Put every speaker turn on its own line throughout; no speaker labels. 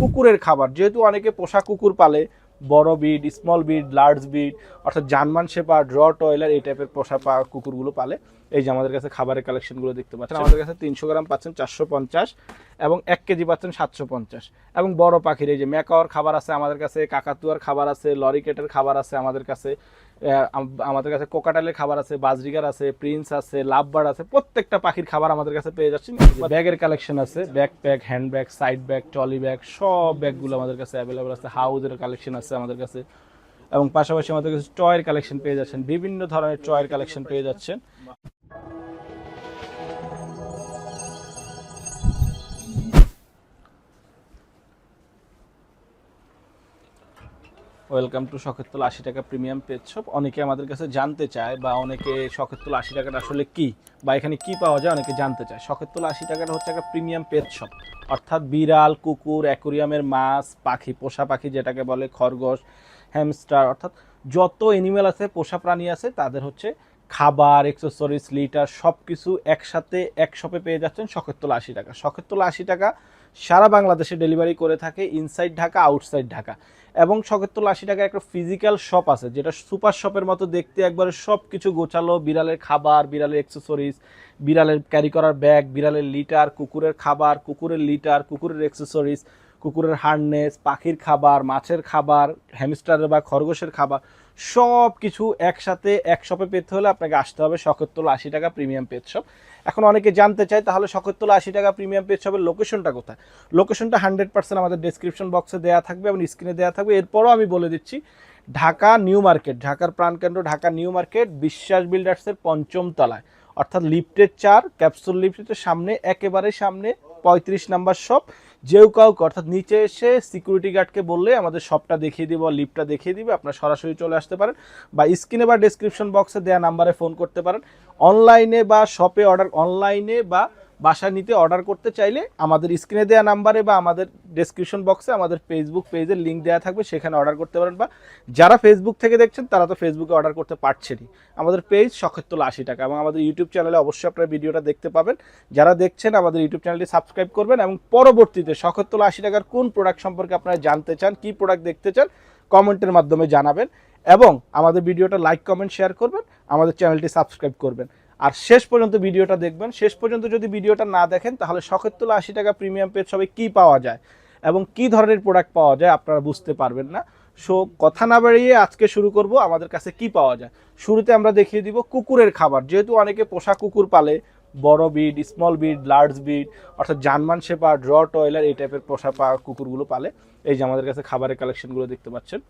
কুকুরের খাবার। যেহেতু অনেকে পোষা কুকুর পালে বড় breed small breed large breed অর্থাৎ জার্মান শেপার ড্র টয়লার এই টাইপের পোষা পা কুকুরগুলো পালে। এই যে আমাদের কাছে খাবারের কালেকশনগুলো দেখতে পাচ্ছেন আমাদের কাছে তিনশো গ্রাম পাচ্ছেন চারশো পঞ্চাশ এবং এক কেজি পাচ্ছেন সাতশো পঞ্চাশ। এবং বড় পাখির এই যে ম্যাকাওয়ার খাবার আছে আমাদের কাছে কাকাতুয়ার খাবার আছে লরিকেটের খাবার আছে আমাদের কাছে আমাদের কাছে কোকাটালের খাবার আছে, বাজরিগার আছে, প্রিন্স আছে লাভবার আছে, প্রত্যেকটা পাখির খাবার আমাদের কাছে পেয়ে যাচ্ছি। ব্যাগের কালেকশন আছে, backpack, handbag hand bag side bag trolley bag সব ব্যাগগুলো আমাদের কাছে অ্যাভেলেবেল আছে। হাউজের কালেকশন আছে আমাদের কাছে। এবং পাশাপাশি আমাদের কাছে টয়ের কালেকশন পেয়ে যাচ্ছেন। বিভিন্ন ধরনের টয়ের কালেকশন পেয়ে যাচ্ছেন। ওয়েলকাম টু শখেরতলা আশি টাকা প্রিমিয়াম পেজ শপ। অনেকে আমাদের কাছে জানতে চায় বা অনেকে শখেরতলা আশি টাকাটা আসলে কি বা এখানে কি পাওয়া যায় অনেকে জানতে চায়। শখেরতলা আশি টাকাটা হচ্ছে একটা প্রিমিয়াম পেজ শপ। অর্থাৎ বিড়াল, কুকুর, অ্যাকোরিয়ামের মাছ, পাখি, পোষা পাখি যেটাকে বলে খরগোশ, হ্যামস্টার, অর্থাৎ যত এনিমেল আছে, পোষা প্রাণী আছে, তাদের হচ্ছে খাবার এক্সেসরিজ লিটার সব কিছু একসাথে এক শপে পেয়ে যাচ্ছেন শখের আশি টাকা। শখের আশি টাকা সারা বাংলাদেশে ডেলিভারি করে থাকে ইনসাইড ঢাকা আউটসাইড ঢাকা। এবং শখের তোলা আশি টাকার একটা ফিজিক্যাল শপ আছে, যেটা সুপার শপের মতো দেখতে একবারে সব কিছু গোছালো, বিড়ালের খাবার, বিড়ালের এক্সেসরিজ বিড়ালের ক্যারি করার ব্যাগ বিড়ালের লিটার কুকুরের খাবার, কুকুরের লিটার কুকুরের এক্সেসরিজ কুকুরের হার্নেস পাখির খাবার, মাছের খাবার হ্যামস্টারের বা খরগোশের খাবার। সব কিছু একসাথে এক শপে পেতে হলে আপনাকে আসতে হবে শখেরতলা আশি টাকা প্রিমিয়াম পেজ শপ এখন অনেকে জানতে চায়, তাহলে শখেরতলা আশি টাকা প্রিমিয়াম পেজ শপের লোকেশনটা কোথায়? লোকেশনটা হান্ড্রেড পার্সেন্ট আমাদের ডিসক্রিপশন বক্সে দেওয়া থাকবে এবং স্ক্রিনে দেওয়া থাকবে। এরপরও আমি বলে দিচ্ছি, ঢাকা নিউ মার্কেট, ঢাকার প্রাণকেন্দ্র ঢাকা নিউ মার্কেট, বিশ্বাস বিল্ডার্সের পঞ্চম তলায়। অর্থাৎ লিফটের চার ক্যাপসুল লিফটের সামনে, একেবারে সামনে, পঁয়ত্রিশ নাম্বার শপ যেও কাউকে, অর্থাৎ নিচে এসে সিকিউরিটি গার্ডকে বললে আমাদের শপটা দেখিয়ে দিব লিফটটা দেখিয়ে দিবে, আপনার সরাসরি চলে আসতে পারেন বা স্ক্রিনে বা ডেসক্রিপশন বক্সে দেওয়া নাম্বারে ফোন করতে পারেন। অনলাইনে বা শপে অর্ডার অনলাইনে বা বাসায় নিতে অর্ডার করতে চাইলে আমাদের স্ক্রিনে দেওয়া নাম্বারে বা আমাদের ডেসক্রিপশন বক্সে আমাদের ফেসবুক পেজের লিঙ্ক দেওয়া থাকবে, সেখানে অর্ডার করতে পারেন বা যারা ফেসবুক থেকে দেখছেন, তারা তো ফেসবুকে অর্ডার করতে পারছেনই। আমাদের পেজ শখের আশি টাকা এবং আমাদের ইউটিউব চ্যানেলে অবশ্যই আপনারা ভিডিওটা দেখতে পাবেন। যারা দেখছেন, আমাদের ইউটিউব চ্যানেলটি সাবস্ক্রাইব করবেন এবং পরবর্তীতে শখের আশি টাকার কোন প্রোডাক্ট সম্পর্কে আপনারা জানতে চান, কি প্রোডাক্ট দেখতে চান কমেন্টের মাধ্যমে জানাবেন এবং আমাদের ভিডিওটা লাইক কমেন্ট শেয়ার করবেন, আমাদের চ্যানেলটি সাবস্ক্রাইব করবেন। আর শেষ পর্যন্ত ভিডিওটা দেখবেন। শেষ পর্যন্ত যদি ভিডিওটা না দেখেন, তাহলে শখের তোলা আশি টাকা প্রিমিয়াম পেজ সবে কী পাওয়া যায় এবং কি ধরনের প্রোডাক্ট পাওয়া যায় আপনারা বুঝতে পারবেন না। সো কথা না বাড়িয়ে আজকে শুরু করব, আমাদের কাছে কি পাওয়া যায়। শুরুতে আমরা দেখিয়ে দিব কুকুরের খাবার। যেহেতু অনেকে পোষা কুকুর পালে, বড় breed small breed large breed অর্থাৎ জার্মান শেপার ড্র টয়লার এই টাইপের পোষা পা কুকুরগুলো পালে। এই যে আমাদের কাছে খাবারের কালেকশনগুলো দেখতে পাচ্ছেন।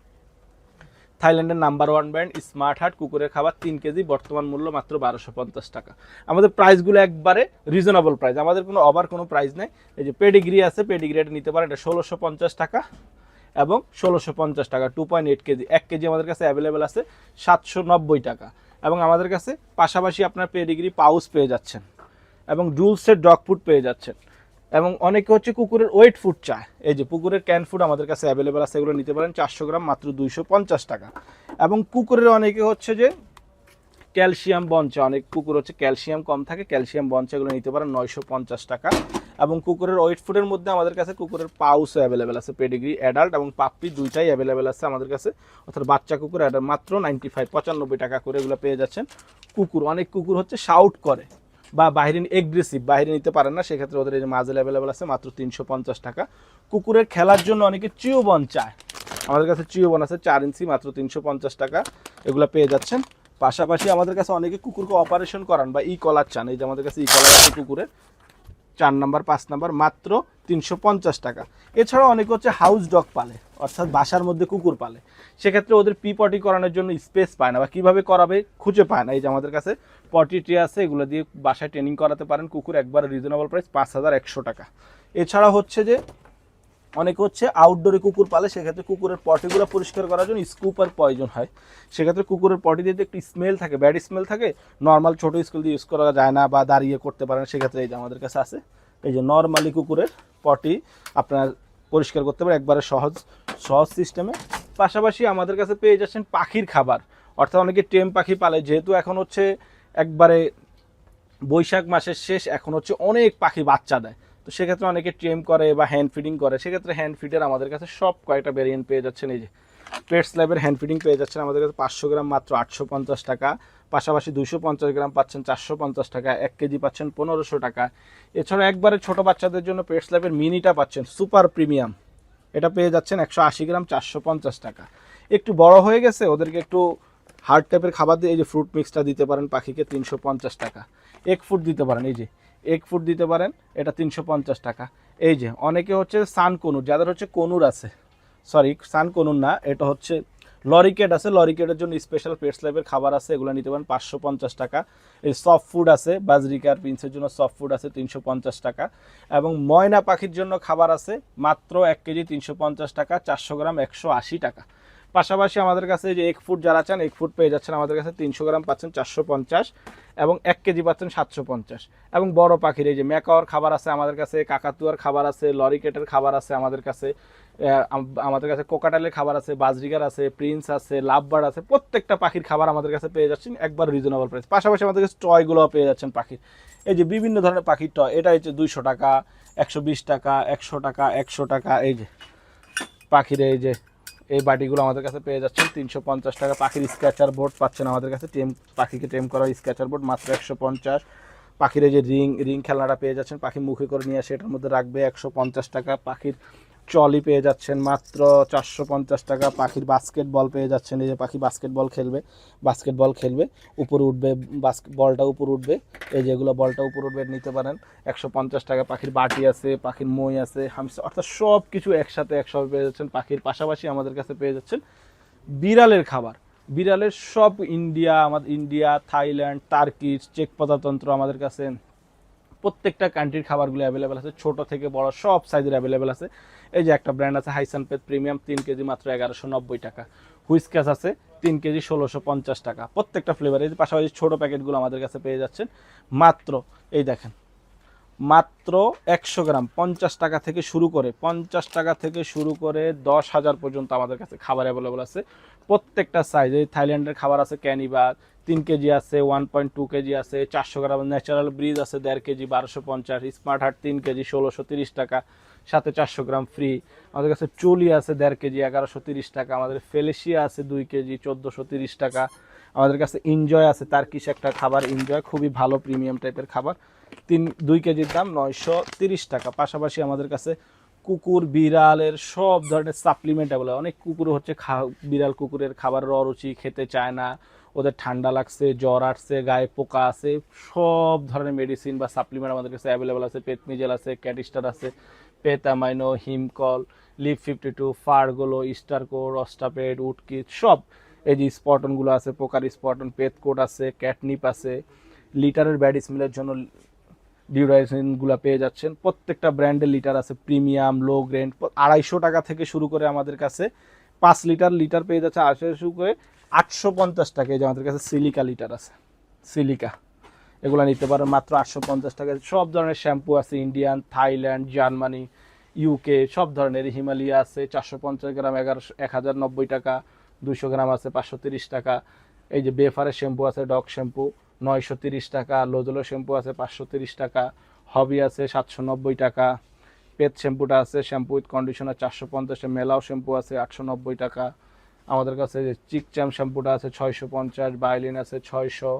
থাইল্যান্ডের number one brand, smart heart কুকুরের খাবার, তিন কেজি, বর্তমান মূল্য মাত্র বারোশো পঞ্চাশ টাকা। আমাদের প্রাইসগুলো একবারে রিজনেবল প্রাইস। আমাদের কোনো অবার কোনো প্রাইস নেই। এই যে পেডিগ্রি আছে, পেডিগ্রি এটা নিতে পারেন। এটা ষোলোশো পঞ্চাশ টাকা এবং ষোলোশো পঞ্চাশ টাকা টু পয়েন্ট এইট কেজি। এক কেজি আমাদের কাছে অ্যাভেলেবেল আছে সাতশো নব্বই টাকা। এবং আমাদের কাছে পাশাপাশি আপনার পেডিগ্রি পাউস পেয়ে যাচ্ছেন এবং ডুলসের ডগ ফুড পেয়ে যাচ্ছেন। এবং অনেকে হচ্ছে কুকুরের ওয়েট ফুড চায়। এই যে পুকুরের ক্যান ফুড আমাদের কাছে অ্যাভেলেবেল আছে, এগুলো নিতে পারেন চারশো গ্রাম মাত্র দুইশো পঞ্চাশ টাকা। এবং কুকুরের অনেকে হচ্ছে যে ক্যালসিয়াম বঞ্চা অনেক কুকুর হচ্ছে ক্যালসিয়াম কম থাকে, ক্যালসিয়াম বঞ্চা এগুলো নিতে পারেন নয়শো পঞ্চাশ টাকা। এবং কুকুরের ওয়েট ফুডের মধ্যে আমাদের কাছে কুকুরের পাউসও অ্যাভেলেবেল আছে পেডিগ্রি অ্যাডাল্ট এবং পাপ্পি দুইটাই অ্যাভেলেবেল আছে আমাদের কাছে। অর্থাৎ বাচ্চা কুকুর মাত্র নাইনটি ফাইভ পঁচানব্বই টাকা করে এগুলো পেয়ে যাচ্ছেন কুকুর। অনেক কুকুর হচ্ছে শাউট করে। বা বাইরে এগ্রেসিভ বাহিরে নিতে পারেন না, সেক্ষেত্রে ওদের এই মাজেল অ্যাভেলেবেল আছে মাত্র তিনশো পঞ্চাশ টাকা। কুকুরের খেলার জন্য অনেকে চিওবন চায়। আমাদের কাছে চিওবন আছে চার ইঞ্চি, মাত্র তিনশো পঞ্চাশ টাকা। এগুলো পেয়ে যাচ্ছেন। পাশাপাশি আমাদের কাছে অনেকে কুকুরকে অপারেশন করান বা ই কলার চান। এই যে আমাদের কাছে ই কলার আছে কুকুরের। চার নাম্বার, পাঁচ নাম্বার, মাত্র তিনশো পঞ্চাশ টাকা। এছাড়াও অনেকে হচ্ছে হাউস ডগ পালে, অর্থাৎ বাসার মধ্যে কুকুর পালে। সেক্ষেত্রে ওদের পি পটি করানোর জন্য স্পেস পায় না বা কীভাবে করাবে খুঁজে পায় না। এই যে আমাদের কাছে পটি ট্রি আছে, এগুলো দিয়ে বাসায় ট্রেনিং করাতে পারেন। কুকুর একবার রিজনেবল প্রাইস পাঁচ হাজার একশো টাকা। এছাড়া হচ্ছে যে অনেকে হচ্ছে আউটডোরে কুকুর পালে, সেক্ষেত্রে কুকুরের পটিগুলো পরিষ্কার করার জন্য স্কুপার প্রয়োজন হয়। সেক্ষেত্রে কুকুরের পটি দিয়ে একটু স্মেল থাকে ব্যাড স্মেল থাকে নর্মাল ছোটো স্কুল দিয়ে ইউজ করা যায় না বা দাঁড়িয়ে করতে পারেন সেক্ষেত্রে এই যে আমাদের কাছে আছে। এই যে নর্মালি কুকুরের পটি আপনার পরিষ্কার করতে পারে একবারে সহজ সহজ সিস্টেমে পাশাপাশি আমাদের কাছে পেয়ে যাচ্ছেন পাখির খাবার। অর্থাৎ অনেকে টেম পাখি পালে, যেহেতু এখন হচ্ছে একবারে বৈশাখ মাসের শেষ, এখন হচ্ছে অনেক পাখি বাচ্চা দেয়। তো সেক্ষেত্রে অনেকে ট্রেম করে বা হ্যান্ড ফিডিং করে। সেক্ষেত্রে হ্যান্ড ফিডের আমাদের কাছে সব কয়েকটা ভেরিয়েন্ট পেয়ে যাচ্ছেন। এই যে পেট স্ল্যাবের হ্যান্ড ফিডিং পেয়ে যাচ্ছেন। আমাদের কাছে পাঁচশো গ্রাম মাত্র আটশো পঞ্চাশ টাকা। পাশাপাশি দুশো পঞ্চাশ গ্রাম পাচ্ছেন চারশো পঞ্চাশ টাকা। এক কেজি পাচ্ছেন পনেরোশো টাকা। এছাড়া একবারে ছোট বাচ্চাদের জন্য পেট স্ল্যাবের মিনিটা পাচ্ছেন সুপার প্রিমিয়াম এটা পেয়ে যাচ্ছেন একশো আশি গ্রাম চারশো পঞ্চাশ টাকা। একটু বড় হয়ে গেছে, ওদেরকে একটু হার্ড টাইপের খাবার দিয়ে এই যে ফ্রুট মিক্সটা দিতে পারেন পাখিকে তিনশো পঞ্চাশ টাকা। এক ফুট দিতে পারেন, এই যে এক ফুট দিতে পারেন, এটা তিনশো পঞ্চাশ টাকা। এই যে, অনেকে হচ্ছে সান কনুর, যাদের হচ্ছে কনুর আছে সরি সান কনুর না, এটা হচ্ছে লরিকেট আছে, লরিকেটের জন্য স্পেশাল পেটস লাইফের খাবার আছে, এগুলো নিতে পারেন পাঁচশো পঞ্চাশ টাকা। এই সফট ফুড আছে, বাজরিকার পিন্সের জন্য সফট ফুড আছে, তিনশো পঞ্চাশ টাকা। এবং ময়না পাখির জন্য খাবার আছে, মাত্র এক কেজি তিনশো পঞ্চাশ টাকা, চারশো গ্রাম একশো আশি টাকা। পাশাপাশি আমাদের কাছে যে এক ফুট যারা চান এক ফুট পেয়ে যাচ্ছেন আমাদের কাছে তিনশো গ্রাম পাচ্ছেন চারশো পঞ্চাশ এবং এক কেজি পাচ্ছেন সাতশো পঞ্চাশ। এবং বড় পাখির এই যে ম্যাকাওয়ার খাবার আছে আমাদের কাছে, কাকাতুয়ার খাবার আছে, লরিকেটের খাবার আছে আমাদের কাছে। আমাদের কাছে কোকাটালের খাবার আছে, বাজরিগার আছে, প্রিন্স আছে, লাভবার আছে, প্রত্যেকটা পাখির খাবার আমাদের কাছে পেয়ে যাচ্ছেন, একবার রিজনেবল প্রাইস পাশাপাশি আমাদের কাছে টয়গুলো পেয়ে যাচ্ছেন পাখির। এই যে বিভিন্ন ধরনের পাখির টয়, এটা হচ্ছে দুইশো টাকা, একশো বিশ টাকা, একশো টাকা একশো টাকা, এই যে পাখির এই যে, এই বাটিগুলো আমাদের কাছে পেয়ে যাচ্ছেন, তিনশো পঞ্চাশ টাকা। পাখির স্ক্যাচার বোর্ড পাচ্ছেন আমাদের কাছে, টেম, পাখিকে টেম করা স্ক্যাচার বোর্ড মাত্র একশো পঞ্চাশ। পাখির এই যে রিং রিং খেলনাটা পেয়ে যাচ্ছেন, পাখি মুখে করে নিয়ে আসে, এটার মধ্যে রাখবে একশো পঞ্চাশ টাকা। পাখির ট্রলি পেয়ে যাচ্ছেন মাত্র চারশো পঞ্চাশ টাকা। পাখির বাস্কেটবল পেয়ে যাচ্ছেন। এই যে পাখি বাস্কেটবল খেলবে বাস্কেটবল খেলবে, উপরে উঠবে বাস্কেট বলটা উপরে উঠবে, এই যেগুলো বলটা উপরে উঠবে, নিতে পারেন। একশো পঞ্চাশ টাকা, পাখির বাটি আছে, পাখির মই আছে হামসা অর্থাৎ সব কিছু একসাথে একসাথে পেয়ে যাচ্ছেন। পাখির পাশাপাশি আমাদের কাছে পেয়ে যাচ্ছেন বিড়ালের খাবার। বিড়ালের সব ইন্ডিয়া, আমাদের ইন্ডিয়া, থাইল্যান্ড, টার্কিশ, চেক প্রজাতন্ত্র আমাদের কাছে প্রত্যেকটা কান্ট্রির খাবারগুলো অ্যাভেলেবেল আছে। ছোট থেকে বড় সব সাইজের অ্যাভেলেবেল আছে। এই যে একটা ব্র্যান্ড আছে হাইসান পেট প্রিমিয়াম তিন কেজি মাত্র এগারোশো নব্বই টাকা। হুইসক্যাস আছে, তিন কেজি ষোলোশো পঞ্চাশ টাকা। প্রত্যেকটা ফ্লেভার এই পাশাপাশি ছোটো প্যাকেটগুলো আমাদের কাছে পেয়ে যাচ্ছেন। মাত্র, এই দেখেন মাত্র একশো গ্রাম, পঞ্চাশ টাকা থেকে শুরু করে, পঞ্চাশ টাকা থেকে শুরু করে দশ হাজার পর্যন্ত আমাদের কাছে খাবার অ্যাভেলেবল আছে। প্রত্যেকটা সাইজ এই থাইল্যান্ডের খাবার আছে ক্যানিবার, তিন কেজি আছে ওয়ান পয়েন্ট টু কেজি আছে, চারশো গ্রাম ন্যাচারাল ব্রিজ আছে, দেড় কেজি, বারোশো পঞ্চাশ স্মার্ট হার্ট তিন কেজি, ষোলোশো তিরিশ টাকা, সাথে চারশো গ্রাম ফ্রি আমাদের কাছে চুলি আছে দেড় কেজি, এগারোশো তিরিশ টাকা, আমাদের ফেলেশিয়া আছে দুই কেজি, চোদ্দোশো তিরিশ টাকা। আমাদের কাছে এনজয় আছে তার কিছু একটা খাবার এনজয় খুবই ভালো প্রিমিয়াম টাইপের খাবার। তিন, দুই কেজির দাম নয়শো তিরিশ টাকা। পাশাপাশি আমাদের কাছে কুকুর, বিড়ালের সব ধরনের সাপ্লিমেন্ট এগুলো অনেক কুকুর হচ্ছে খা, বিড়াল কুকুরের খাবারের অরুচি খেতে চায় না। ওদের ঠান্ডা লাগছে, জ্বর আসছে, গায়ে পোকা আছে। সব ধরনের মেডিসিন বা সাপ্লিমেন্ট আমাদের কাছে অ্যাভেলেবেল আছে। পেট মিজেল আছে ক্যাটিস্টার আছে পেতামাইনো হিমকল, লিপ ফিফটি টু ফারগুলো স্টারকোর অস্টাপেড উটকিট সব। এই যে স্পটনগুলো আছে, পোকার স্পটন পেতকোট আছে ক্যাটনিপ আছে। লিটারের ব্যাড স্মেলের জন্য ডিউরাইসিনগুলো পেয়ে যাচ্ছেন। প্রত্যেকটা ব্র্যান্ডের লিটার আছে প্রিমিয়াম লো গ্রেন্ড আড়াইশো টাকা থেকে শুরু করে আমাদের কাছে পাঁচ লিটার লিটার পেয়ে যাচ্ছে আড়াইশো শুরু করে আটশো পঞ্চাশ টাকা যে আমাদের কাছে সিলিকা লিটার আছে। সিলিকা এগুলো নিতে পারেন মাত্র আটশো পঞ্চাশ টাকা। সব ধরনের শ্যাম্পু আছে ইন্ডিয়ান থাইল্যান্ড জার্মানি ইউকে সব ধরনের হিমালয়া আছে, চারশো পঞ্চাশ গ্রাম, এগারোশো, এক হাজার নব্বই টাকা দুশো গ্রাম আছে, পাঁচশো তিরিশ টাকা। এই যে বেফারের শ্যাম্পু আছে ডগ শ্যাম্পু নয়শো তিরিশ টাকা, লোজলো শ্যাম্পু আছে পাঁচশো তিরিশ টাকা, হবি আছে সাতশো নব্বই টাকা, পেট শ্যাম্পুটা আছে শ্যাম্পু উইথ কন্ডিশনার চারশো পঞ্চাশে, মেলাও শ্যাম্পু আছে আটশো নব্বই টাকা। আমাদের কাছে যে চিকচাম শ্যাম্পুটা আছে ছয়শো পঞ্চাশ বায়োলিন আছে ছয়শো।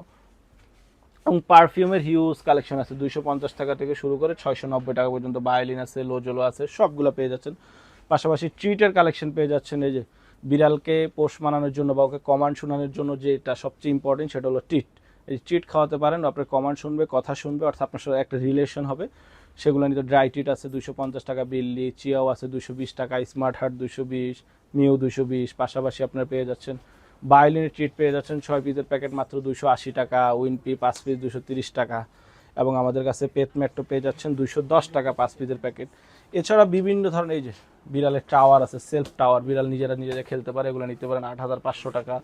এবং পারফিউমের হিউজ কালেকশন আছে দুইশো পঞ্চাশ টাকা থেকে শুরু করে ছয়শো নব্বই টাকা পর্যন্ত বায়োলিন আছে, লোজলো আছে, সবগুলো পেয়ে যাচ্ছেন। পাশাপাশি ট্রিটের কালেকশন পেয়ে যাচ্ছেন এই যে বিড়ালকে পোষ মানানোর জন্য বা ওকে কমান্ড শোনানোর জন্য যেটা সবচেয়ে ইম্পর্টেন্ট সেটা হলো টিট। এই চিট খাওয়াতে পারেন, আপনার কমান্ড শুনবে, কথা শুনবে, অর্থাৎ আপনার সাথে একটা রিলেশন হবে। সেগুলো নিতে ড্রাই টিট আছে দুশো পঞ্চাশ টাকা বিল্লি চিয়াও আছে দুশো বিশ টাকা স্মার্ট হার্ট দুশো বিশ মিউ দুশো বিশ, পাশাপাশি আপনার পেয়ে যাচ্ছেন বায়োলিনের ট্রিট পেয়ে যাচ্ছেন, ছয় পিসের প্যাকেট মাত্র দুশো আশি টাকা উইনপি পাঁচ পিস দুশো তিরিশ টাকা, এবং আমাদের কাছে পেট পেয়ে যাচ্ছেন দুশো দশ টাকা পাঁচ পিসের প্যাকেট এছাড়া বিভিন্ন ধরনের এই যে বিড়ালের টাওয়ার আছে সেলফ টাওয়ার বিড়াল নিজেরা নিজেরা খেলতে পারে, এগুলো নিতে পারেন আট হাজার পাঁচশো টাকা।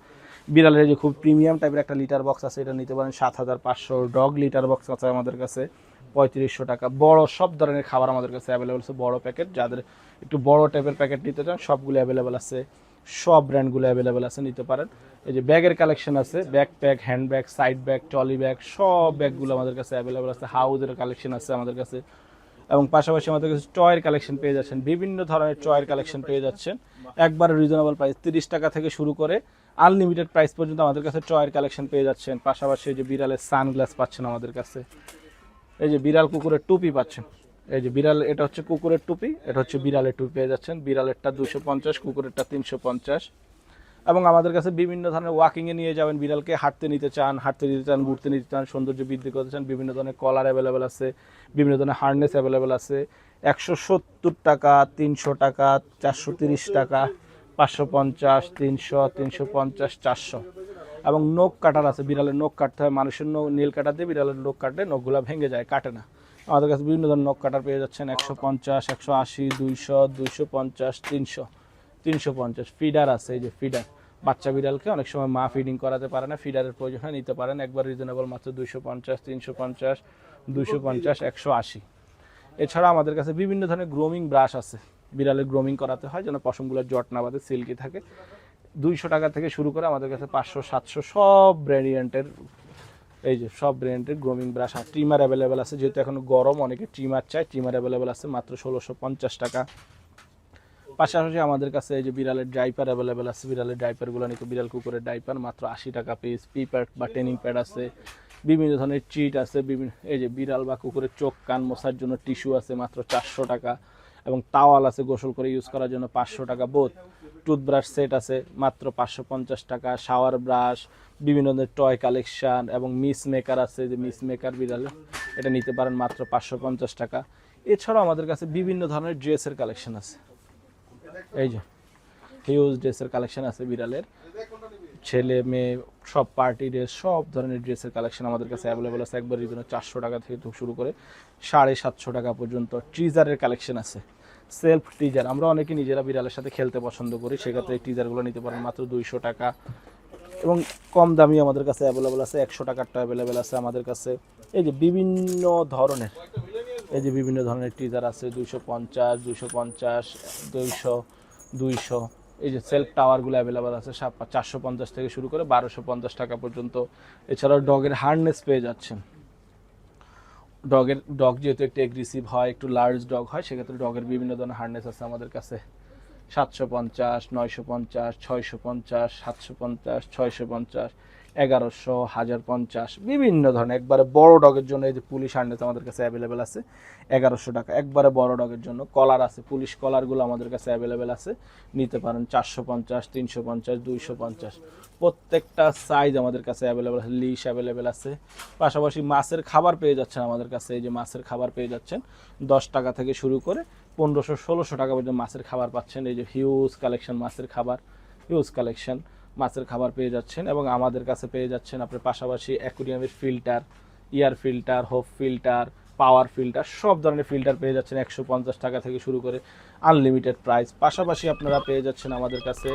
বিড়ালের যে খুব প্রিমিয়াম টাইপের একটা লিটার বক্স আছে, এটা নিতে পারেন সাত হাজার পাঁচশো ডগ লিটার বক্স আছে আমাদের কাছে, পঁয়ত্রিশশো টাকা। বড় সব ধরনের খাবার আমাদের কাছে অ্যাভেলেবেল আছে, বড় প্যাকেট। যাদের একটু বড় টাইপের প্যাকেট নিতে চান, সবগুলো অ্যাভেলেবেল আছে, সব ব্র্যান্ডগুলো অ্যাভেলেবেল আছে, নিতে পারেন। এই যে ব্যাগের কালেকশন আছে bag pack hand bag side bag trolley bag সব ব্যাগগুলো আমাদের কাছে অ্যাভেলেবেল আছে, হাউজের কালেকশন আছে আমাদের কাছে। এবং পাশাপাশি আমাদের কাছে টয়ের কালেকশন পেয়ে যাচ্ছেন, বিভিন্ন ধরনের টয়ের কালেকশন পেয়ে যাচ্ছেন। একবার রিজনেবল প্রাইস তিরিশ টাকা থেকে শুরু করে আনলিমিটেড প্রাইস পর্যন্ত আমাদের কাছে টয়ের কালেকশন পেয়ে যাচ্ছেন। পাশাপাশি এই যে বিড়ালের সানগ্লাস পাচ্ছেন আমাদের কাছে। এই যে বিড়াল কুকুরের টুপি পাচ্ছেন। এই যে বিড়াল, এটা হচ্ছে কুকুরের টুপি, এটা হচ্ছে বিড়ালের টুপি পেয়ে যাচ্ছেন। বিড়ালেরটা দুশো পঞ্চাশ, কুকুরেরটা তিনশো পঞ্চাশ। এবং আমাদের কাছে বিভিন্ন ধরনের ওয়াকিংয়ে নিয়ে যাবেন। বিড়ালকে হাঁটতে নিতে চান, হাঁটতে নিতে চান, ঘুরতে নিতে চান, সৌন্দর্য বৃদ্ধি করতে চান, বিভিন্ন ধরনের কলার অ্যাভেলেবেল আছে, বিভিন্ন ধরনের হার্নেস অ্যাভেলেবেল আছে। একশো সত্তর টাকা, তিনশো টাকা, চারশো তিরিশ টাকা পাঁচশো পঞ্চাশ, তিনশো তিনশো পঞ্চাশ, চারশো। এবং নখ কাটার আছে, বিড়ালের নখ কাটতে হয়, মানুষের নখ নীল কাটা দিয়ে বিড়ালের নখ কাটলে নখগুলো ভেঙে যায়, কাটে না। আমাদের কাছে বিভিন্ন ধরনের নখ কাটার পেয়ে যাচ্ছেন, একশো পঞ্চাশ, একশো আশি, দুইশো দুইশো পঞ্চাশ, তিনশো তিনশো পঞ্চাশ। ফিডার আছে, এই যে ফিডার। বাচ্চা বিড়ালকে অনেক সময় মা ফিডিং করাতে পারে না, ফিডারের প্রয়োজন হয়, নিতে পারেন। একবার রিজনেবল মাত্র দুইশো পঞ্চাশ, তিনশো পঞ্চাশ, দুইশো পঞ্চাশ, একশো আশি। এছাড়া আমাদের কাছে বিভিন্ন ধরনের গ্রোমিং ব্রাশ আছে। বিড়ালের গ্রোমিং করাতে হয়, যেন পশমগুলোর জট না বাঁধে সিল্কি থাকে। দুইশো টাকা থেকে শুরু করে আমাদের কাছে পাঁচশো, সাতশো সব ব্র্যান্ডিয়েন্টের এই যে সব ব্র্যান্ডের গ্রোমিং ব্রাশ আর ট্রিমার অ্যাভেলেবেল আছে। যেহেতু এখন গরম, অনেকে ট্রিমার চায়। ট্রিমার অ্যাভেলেবেল আছে মাত্র ষোলোশো পঞ্চাশ টাকা। পাশাপাশি আমাদের কাছে এই যে বিড়ালের ডাইপার অ্যাভেলেবেল আছে। বিড়ালের ডাইপারগুলো নিতে বিড়াল কুকুরের ডাইপার মাত্র আশি টাকা পিস পি প্যাড বা টেনিং প্যাড আছে। বিভিন্ন ধরনের চিট আছে। বিভিন্ন, এই যে বিড়াল বা কুকুরের চোখ, কান মশার জন্য টিস্যু আছে, মাত্র চারশো টাকা। এবং তাওয়াল আছে গোসল করে ইউজ করার জন্য পাঁচশো টাকা বোধ টুথব্রাশ সেট আছে মাত্র পাঁচশো পঞ্চাশ টাকা শাওয়ার ব্রাশ বিভিন্ন ধরনের টয় কালেকশান এবং মিস মেকার আছে, যে মিস মেকার বিড়াল, এটা নিতে পারেন মাত্র পাঁচশো পঞ্চাশ টাকা। এছাড়াও আমাদের কাছে বিভিন্ন ধরনের ড্রেসের কালেকশন আছে। এই যে হিউজ ড্রেসের কালেকশন আছে বিড়ালের। ছেলে, মেয়ে, সব পার্টি ড্রেস সব ধরনের ড্রেসের কালেকশন আমাদের কাছে অ্যাভেলেবল আছে। একবার রিজনে চারশো টাকা থেকে শুরু করে সাড়ে সাতশো টাকা পর্যন্ত ট্রিজারের কালেকশন আছে। সেলফ টিজার আমরা অনেকে নিজেরা বিড়ালের সাথে খেলতে পছন্দ করি, সেক্ষেত্রে এই টিজারগুলো নিতে পারেন মাত্র দুইশো টাকা। এবং কম দামি আমাদের কাছে অ্যাভেলেবেল আছে, একশো টাকারটা অ্যাভেলেবেল আছে আমাদের কাছে। এই যে বিভিন্ন ধরনের, এই যে বিভিন্ন ধরনের টিজার আছে, দুইশো পঞ্চাশ দুইশো পঞ্চাশ, দুইশো দুইশো। এই যে সেলফ টাওয়ারগুলো অ্যাভেলেবেল আছে চারশো পঞ্চাশ থেকে শুরু করে বারোশো পঞ্চাশ টাকা পর্যন্ত। এছাড়াও ডগের হার্নেস পেয়ে যাচ্ছেন। ডগের, ডগ যেহেতু একটু এগ্রেসিভ হয়, একটু লার্জ ডগ হয়, সেক্ষেত্রে ডগের বিভিন্ন ধরনের হার্নেস আছে আমাদের কাছে। সাতশো পঞ্চাশ, নয়শো পঞ্চাশ, ছয়শো পঞ্চাশ, সাতশো পঞ্চাশ, ছয়শো পঞ্চাশ এগারোশো, হাজার পঞ্চাশ, বিভিন্ন ধরনের। একবারে বড় ডগের জন্য এই যে পুলিশ হার্নেস আমাদের কাছে অ্যাভেলেবেল আছে, এগারোশো টাকা। একবারে বড় ডগের জন্য কলার আছে, পুলিশ কলারগুলো আমাদের কাছে অ্যাভেলেবেল আছে। নিতে পারেন চারশো পঞ্চাশ, তিনশো পঞ্চাশ, দুইশো পঞ্চাশ। প্রত্যেকটা সাইজ আমাদের কাছে অ্যাভেলেবেল আছে লিশ অ্যাভেলেবেল আছে। পাশাপাশি মাছের খাবার পেয়ে যাচ্ছেন আমাদের কাছে, এই যে মাছের খাবার পেয়ে যাচ্ছেন। দশ টাকা থেকে শুরু করে পনেরোশো, ষোলোশো টাকা পর্যন্ত মাছের খাবার পাচ্ছেন। এই যে হিউজ কালেকশন মাছের খাবার হিউজ কালেকশন মাছের খাবার পেয়ে যাচ্ছেন এবং আমাদের কাছে পেয়ে যাচ্ছেন আপনার পাশাপাশি অ্যাকুরিয়ামের filter, air filter, hope filter, power filter, সব ধরনের ফিল্টার পেয়ে যাচ্ছেন একশো পঞ্চাশ টাকা থেকে শুরু করে আনলিমিটেড প্রাইস। পাশাপাশি আপনারা পেয়ে যাচ্ছেন আমাদের কাছে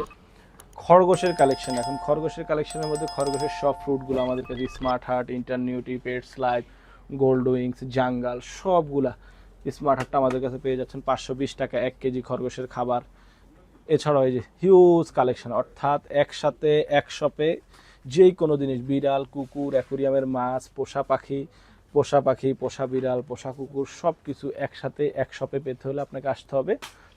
খরগোশের কালেকশন। এখন খরগোশের কালেকশনের মধ্যে খরগোশের সব ফ্রুটগুলো আমাদের কাছে, স্মার্ট হার্ট, ইন্টারনিউটি, পেটস, লাইফ, গোল্ড উইংস, জাঙ্গাল, সবগুলা স্মার্ট হার্টটা আমাদের কাছে পেয়ে যাচ্ছেন পাঁচশো বিশ টাকা এক কেজি খরগোশের খাবার। এছাড়াও এই যে হিউজ কালেকশন অর্থাৎ একসাথে এক শপে যেই কোনো জিনিস, বিড়াল, কুকুর অ্যাকুরিয়ামের মাছ, পোষা পাখি পোষা পাখি, পোষা বিড়াল, পোষা কুকুর সব কিছু একসাথে এক শপে পেতে হলে আপনাকে আসতে হবে।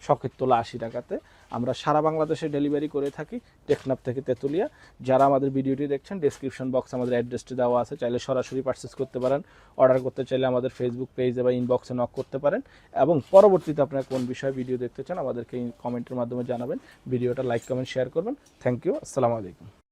শখের তোলা আশি টাকাতে। আমরা সারা বাংলাদেশে ডেলিভারি করে থাকি টেকনাপ থেকে তেঁতুলিয়া। যারা আমাদের ভিডিওটি দেখছেন ডিসক্রিপশন বক্স আমাদের অ্যাড্রেসটি দেওয়া আছে। চাইলে সরাসরি পারচেস করতে পারেন অর্ডার করতে চাইলে আমাদের ফেসবুক পেজে বা ইনবক্সে নক করতে পারেন। এবং পরবর্তীতে আপনারা কোন বিষয়ে ভিডিও দেখতে চান, আমাদেরকে কমেন্টের মাধ্যমে জানাবেন। ভিডিওটা লাইক কমেন্ট শেয়ার করবেন। থ্যাংক ইউ আসসালামু আলাইকুম।